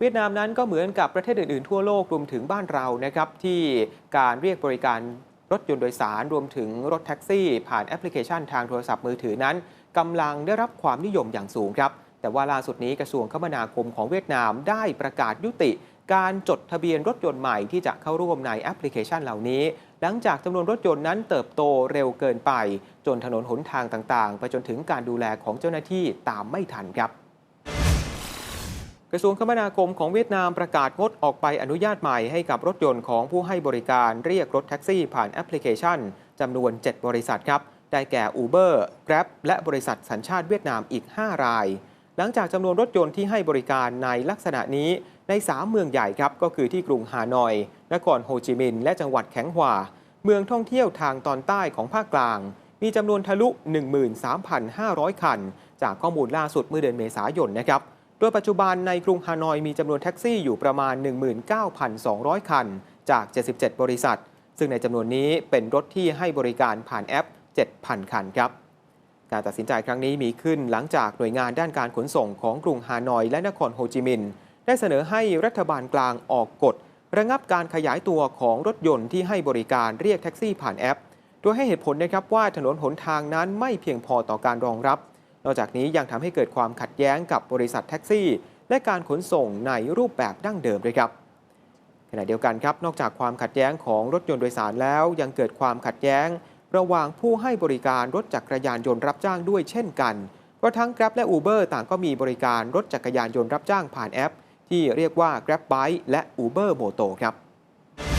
เวียดนามนั้นก็เหมือนกับประเทศอื่นๆทั่วโลกรวมถึงบ้านเรานะครับที่การเรียกบริการรถยนต์โดยสารรวมถึงรถแท็กซี่ ผ่านแอปพลิเคชันทางโทรศัพท์มือถือนั้นกำลังได้รับความนิยมอย่างสูงครับ แต่ว่าล่าสุดนี้กระทรวงคมนาคมของเวียดนามได้ประกาศยุติ การจดทะเบียนรถยนต์ใหม่ที่จะเข้าร่วมในแอปพลิเคชันเหล่านี้ หลังจากจำนวนรถยนต์นั้นเติบโตเร็วเกินไป จนถนนหนทางต่างๆ ไปจนถึงการดูแลของเจ้าหน้าที่ตามไม่ทันครับ กระทรวงคมนาคมของเวียดนามประกาศงดออกใบอนุญาตใหม่ให้กับรถยนต์ของผู้ให้บริการเรียกรถแท็กซี่ผ่านแอปพลิเคชันจำนวน 7 บริษัทครับ ได้แก่ Uber, Grab และบริษัทสัญชาติเวียดนามอีก 5 ราย หลังจากจำนวนรถยนต์ที่ให้บริการในลักษณะนี้ใน 3 เมืองใหญ่ครับ ก็คือที่กรุงฮานอย นครโฮจิมินห์และจังหวัดแข็งหวา เมืองท่องเที่ยวทางตอนใต้ของภาคกลาง มีจำนวนทะลุ 13,500 คัน จากข้อมูลล่าสุดเมื่อเดือนเมษายนนะครับ โดยปัจจุบันในกรุงฮานอยมีจำนวนแท็กซี่อยู่ประมาณ 19,200 คัน จาก 77 บริษัท ซึ่งในจำนวนนี้เป็นรถที่ให้บริการผ่านแอป 7,000 คันครับ การตัดสินใจครั้งนี้มีขึ้นหลังจากหน่วยงานด้านการขนส่งของกรุงฮานอยและนครโฮจิมินห์ได้เสนอให้รัฐบาลกลางออกกฎ ระงับการขยายตัวของรถยนต์ที่ให้บริการเรียกแท็กซี่ผ่านแอป โดยให้เหตุผลนะครับว่าถนนหนทางนั้นไม่เพียงพอต่อการรองรับ นอกจากนี้ยังทำให้เกิดความขัดแย้งกับบริษัทแท็กซี่ และการขนส่งในรูปแบบดั้งเดิมด้วยครับขณะเดียวกันครับนอกจากความขัดแย้งของรถยนต์โดยสารแล้ว ยังเกิดความขัดแย้ง ระหว่างผู้ให้บริการรถจักรยานยนต์รับจ้างด้วยเช่นกันเพราะทั้ง Grab และ Uber ต่างก็มีบริการรถจักรยานยนต์รับจ้างผ่านแอป ที่เรียกว่า Grab Bike และ Uber Moto ครับ